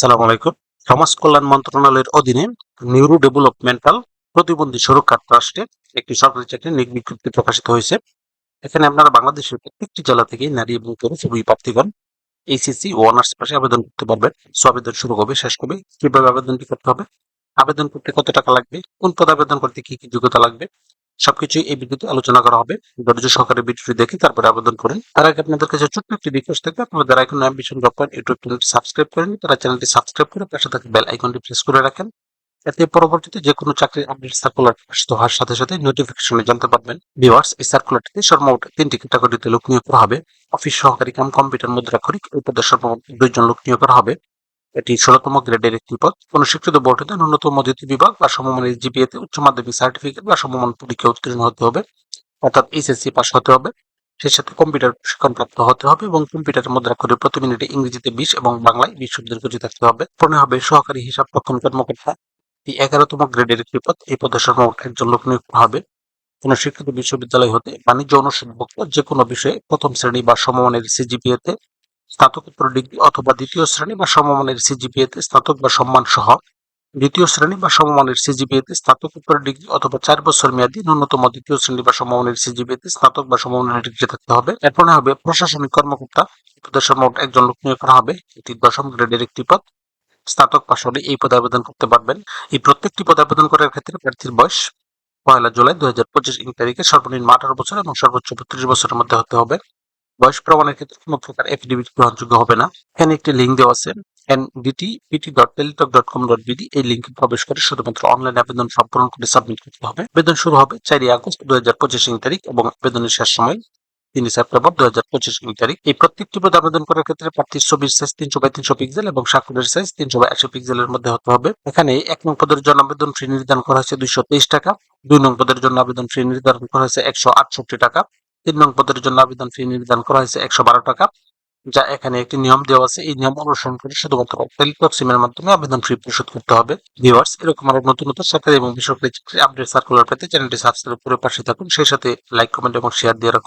সালাম আলাইকুম। সমাজ কল্যাণ মন্ত্রণালয়ের অধীনে নিউরো ডেভেলপমেন্টাল প্রতিবন্ধী সুরক্ষা ট্রাস্টে একটি সরকারি চাকরি নিয়োগ বিজ্ঞপ্তি প্রকাশিত হয়েছে। এখানে আপনারা বাংলাদেশের প্রত্যেকটি জেলা থেকে নারী এবং পুরুষ উভয় প্রার্থীগণ এইচএসসি ও অনার্স পাশে আবেদন করতে পারবেন। সো আবেদন শুরু হবে, শেষ হবে। কীভাবে আবেদনটি করতে হবে? আবেদন করতে কত টাকা লাগবে? কোন পদে আবেদন করতে কি কি যোগ্যতা লাগবে? সবকিছু এই বিদ্যুৎ আলোচনা করা হবে। ধৈর্য সহকারে ভিডিওটি দেখে তারপরে আবেদন করুন তার আগে আপনাদের কাছে ছোট্ট একটি রিকোয়েস্ট থাকবে, আপনারা যারা এখন অ্যাম্বিশন জব পয়েন্ট ইউটিউব চ্যানেলটি সাবস্ক্রাইব করেন তারা চ্যানেলটি সাবস্ক্রাইব করে পাশে থাকা বেল আইকনটি প্রেস করে রাখেন। এতে পরবর্তীতে যে কোনো চাকরির আপডেট সার্কুলার প্রকাশিত হওয়ার সাথে সাথে নোটিফিকেশনে জানতে পারবেন। ভিউয়ার্স এই সার্কুলারটিতে সর্বমোট তিনটি ক্যাটাগরিতে লোক নিয়োগ করা হবে। অফিস সহকারী কাম কম্পিউটার মুদ্রাক্ষরিক এই পদে সর্বমোট দুইজন লোক নিয়োগ করা হবে। এটি ষোলতম গ্রেডের একটি পদ। কোন শিক্ষিত বোর্ড ন্যূনতম দ্বিতীয় বিভাগ বা সমমানের জিপিএতে উচ্চ মাধ্যমিক সার্টিফিকেট বা সমমান পরীক্ষা উত্তীর্ণ হতে হবে, অর্থাৎ এইচএসসি পাস হতে হবে। সেই সাথে কম্পিউটার প্রশিক্ষণ প্রাপ্ত হতে হবে এবং কম্পিউটারের মুদ্রাক্ষরে প্রতি মিনিটে ইংরেজিতে বিশ এবং বাংলায় বিশ শব্দের গতি থাকতে হবে। পরে হবে সহকারী হিসাব রক্ষণ কর্মকর্তা। এই এগারোতম গ্রেডের একটি পদ। এই পদে সর্বমোট একজন লোক নিয়োগ করা হবে। কোন শিক্ষিত বিশ্ববিদ্যালয় হতে বাণিজ্য অনুষদভুক্ত যে কোনো বিষয়ে প্রথম শ্রেণি বা সমমানের সিজিপিএতে স্নাতকোত্তর ডিগ্রি অথবা দ্বিতীয় শ্রেণি বা সমমানের সিজিপিএতে স্নাতক বা সম্মান সহ দ্বিতীয় শ্রেণি বা সমমানের সিজিপিএতে স্নাতকোত্তর ডিগ্রি অথবা চার বছর মেয়াদী ন্যূনতম দ্বিতীয় শ্রেণি বা সমমানের সিজিপিএতে স্নাতক বা সমমানের ডিগ্রি থাকতে হবে। এরপরে হবে প্রশাসনিক কর্মকর্তা। এই মোট একজন লোক নিয়োগ করা হবে। এটি দশম গ্রেডের একটি পদ। স্নাতক পাশ হলে এই পদে আবেদন করতে পারবেন। এই প্রত্যেকটি পদে আবেদন করার ক্ষেত্রে প্রার্থীর বয়স পয়লা জুলাই দুই হাজার পঁচিশ ইং তারিখে সর্বনিম্ন আঠারো বছর এবং সর্বোচ্চ বত্রিশ বছরের মধ্যে হতে হবে। বয়স প্রমাণের ক্ষেত্রে কোনো প্রকার এফিডেভিট গ্রহণযোগ্য হবে না। এখানে একটি লিঙ্ক দেওয়া আছে। NDT dot com dot BD এই লিঙ্কে প্রবেশ করে শুধুমাত্র অনলাইন আবেদন সম্পূর্ণ করে সাবমিট করতে হবে। আবেদন শুরু হবে চারই আগস্ট দুই হাজার পঁচিশ তারিখ এবং আবেদনের শেষ সময় তিনই সেপ্টেম্বর দুই হাজার পঁচিশ তারিখ। এই প্রত্যেকটি পদে আবেদন করার ক্ষেত্রে প্রার্থীর ছবির সাইজ তিনশো বাই তিনশো পিক্সেল এবং স্বাক্ষরের সাইজ তিনশো বাই একশো পিক্সেলের মধ্যে হতে হবে। এখানে এক নং পদের জন্য আবেদন ফি নির্ধারণ করা হয়েছে দুইশো তেইশ টাকা, দুই নং পদের জন্য আবেদন ফি নির্ধারণ করা হয়েছে একশো আটষট্টি টাকা। তিন নং পদের জন্য আবেদন ফি নির্ধারণ করা হয়েছে একশো বারো টাকা, যা এখানে একটি নিয়ম দেওয়া আছে। এই নিয়ম অনুসরণ করে শুধুমাত্র টেলিটক সিমের মাধ্যমে আবেদন ফি পরিশোধ করতে হবে। ভিওয়ার্স এরকম আরও নতুন নতুন সরকারি এবং বেসরকারি আপডেট সার্কুলার পেতে চ্যানেলটি সাবস্ক্রাইব করে পাশে থাকুন। সেই সাথে লাইক কমেন্ট এবং শেয়ার দিয়ে রাখুন।